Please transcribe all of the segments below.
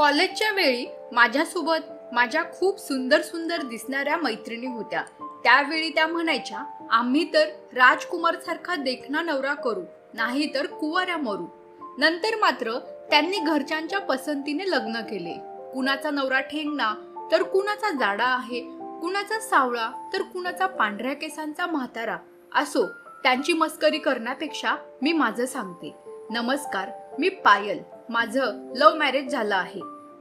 कॉलेजच्या वेळी माझ्यासोबत माझ्या खूप सुंदर सुंदर दिसणाऱ्या मैत्रिणी होत्या. त्यावेळी त्या म्हणायच्या आम्ही तर राजकुमार सारखा देखणा नवरा करू नाही तर कुवाऱ्या मरू. नंतर मात्र त्यांनी घरच्यांच्या पसंतीने लग्न केले. कुणाचा नवरा ठेंगणा तर कुणाचा जाडा आहे कुणाचा सावळा तर कुणाचा पांढऱ्या केसांचा म्हातारा असो त्यांची मस्करी करण्यापेक्षा मी माझं सांगते. नमस्कार मी पायल. माझं लव्ह मॅरेज झालं आहे.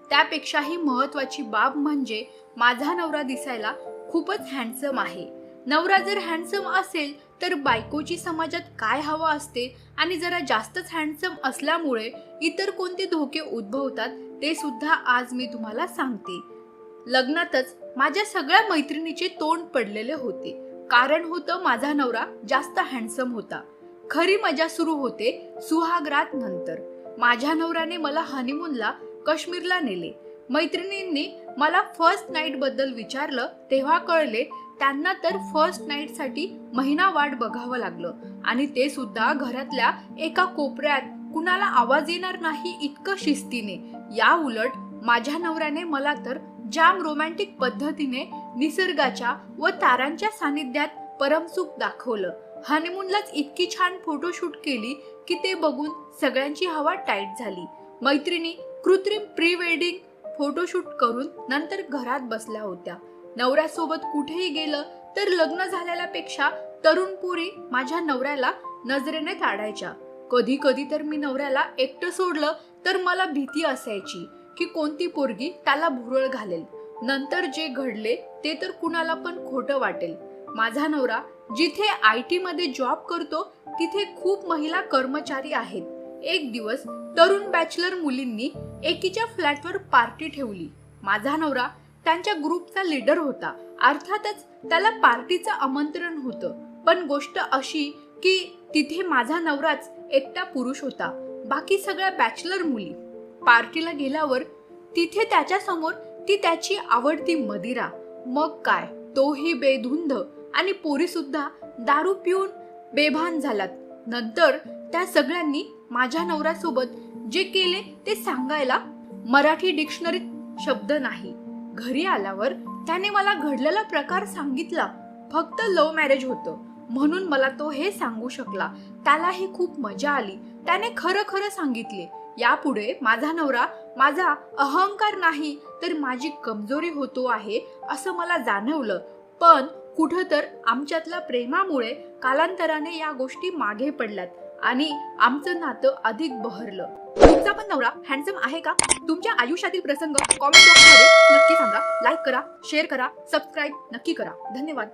त्यापेक्षाही महत्वाची बाब म्हणजे माझा नवरा दिसायला खूपच हँडसम आहे. नवरा जर हँडसम असेल तर बायकोची समाजात काय हवं असते आणि जरा जास्तच हँडसम असल्यामुळे इतर कोणते धोके उद्भवतात ते सुद्धा आज मी तुम्हाला सांगते. लग्नातच माझ्या सगळ्या मैत्रिणीचे तोंड पडलेले होते. कारण होतं माझा नवरा जास्त हँडसम होता. खरी मजा सुरू होते सुहागरात नंतर. माझ्या नवऱ्याने मला हनीमूनला काश्मीरला नेले. मैत्रिणींनी मला फर्स्ट नाईटबद्दल विचारलं तेव्हा कळले त्यांना तर फर्स्ट नाईटसाठी महिना वाट बघावं लागलं. आणि ते सुद्धा घरातल्या एका कोपऱ्यात कुणाला आवाज येणार नाही इतकं शिस्तीने. या उलट माझ्या नवऱ्याने मला तर जाम रोमॅन्टिक पद्धतीने निसर्गाच्या व तारांच्या सानिध्यात परमसुख दाखवलं. हनीमूनलाच इतकी छान फोटोशूट केली की ते बघून सगळ्यांची हवा टाईट झाली. मैत्रिणी कृत्रिम प्री वेडिंग फोटोशूट करून नंतर घरात बसल्या होत्या. नवऱ्यासोबत कुठेही गेलं तर लग्न झालेल्यापेक्षा तरुण पुरी माझ्या नवऱ्याला नजरेने काढायच्या कधी कधी तर मी नवऱ्याला एकटं सोडलं तर मला भीती असायची की कोणती पोरगी त्याला भुरळ घालेल. नंतर जे घडले ते तर कुणाला पण खोटं वाटेल. माझा नवरा जिथे आय टी मध्ये जॉब करतो तिथे खूप महिला कर्मचारी आहेत. एक दिवस तरुण बॅचलर मुलींनी एकीच्या फ्लॅटवर पार्टी ठेवली. माझा नवरा त्यांच्या ग्रुपचा लीडर होता. अर्थातच त्याला पार्टीचं आमंत्रण होतं. पण गोष्ट अशी की तिथे माझा नवराच एकटा पुरुष होता. बाकी सगळ्या बॅचलर मुली. पार्टीला गेल्यावर तिथे त्याच्यासमोर ती त्याची आवडती मदिरा. मग काय? तोही बेधुंद. आणि पोरी सुद्धा दारू पिऊन बेभान झालात. नंतर त्या सगळ्यांनी माझ्या नवऱ्यासोबत जे केले ते सांगायला मराठी डिक्शनरीत शब्द नाही. घरी आल्यावर त्याने मला घडलेला प्रकार सांगितला. फक्त लव्ह मॅरेज होतं. म्हणून मला तो हे सांगू शकला. त्यालाही खूप मजा आली. त्याने खरं खरं सांगितले यापुढे माझा नवरा माझा अहंकार नाही तर माझी कमजोरी होतो आहे असं मला जाणवलं. पण कुठं तर आमच्यातल्या प्रेमामुळे कालांतराने या गोष्टी मागे पडल्यात आणि आमचं नातं अधिक बहरलं. तुमचा पण नवरा हँडसम आहे का? तुमच्या आयुष्यातील प्रसंग कॉमेंट बॉक्समध्ये नक्की सांगा. लाईक करा शेअर करा सबस्क्राईब नक्की करा. धन्यवाद.